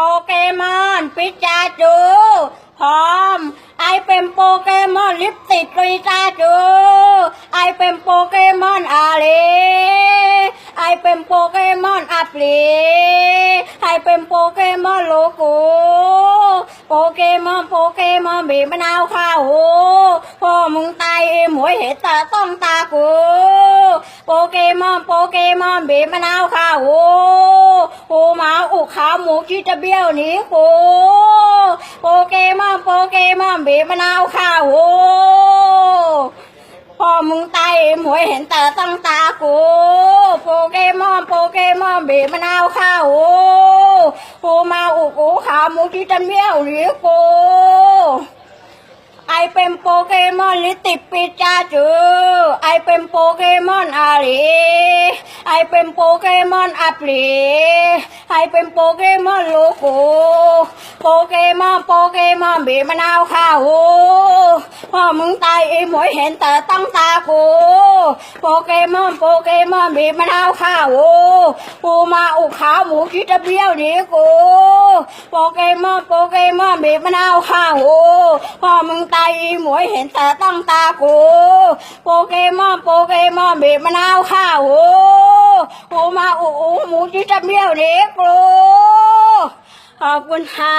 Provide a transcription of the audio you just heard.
โปเกมอนปิจาจูพร้อม ไอเป็นโปเกมอนลิปติดปิจาจู ไอเป็นโปเกมอนอาเลไอเป็นโปเกมอนอัปลีไอเป็นโปเกมอนโลโก้โปเกมอนโปเกมอนบีบมะนาวข้าวโหพ่อมึงตายเองหมวยเห็นตาต้องตากู เกมอนโปเกมอนบีบมะนาวข้าวโหโหหมาอุกขาหมูที่จะเบี้ยวหนีกูโปเกมอนโปเกมอนบีบมะนาวข้าวโหพ่อมึงตายหมวยเห็นแต่ตั้งตากูโปเกมอนโปเกมอนบีบมะนาวข้าวโหโหมาอุกอุกขาหมูที่จะเบี้ยวหนีกูไอ เป็นโปเกมอนลิติปิจาจูไอเป็นโปเกมอนอาลีไอเป็นโปเกมอนอัปลีไอเป็นโปเกมอนลู มอนบีมะนาวข้าวพ่อมึงตายไอหมวยเห็นแต่ตั้งตากูโปเกมอนโปเกมอนบีมะนาวข้าวกูมาอุกขาหมูคิดจะเบี้ยวหนีกูโปเกมอนโปเกมอนบีบมะนาวข้าวพ่อมึงตายไอหมวยเห็นแต่ตั้งตากูโปเกมอนโปเกมอนบีบมะนาวข้าวกูมาอุกหมูคิดจะเบี้ยวหนีกูขอบคุณค่ะ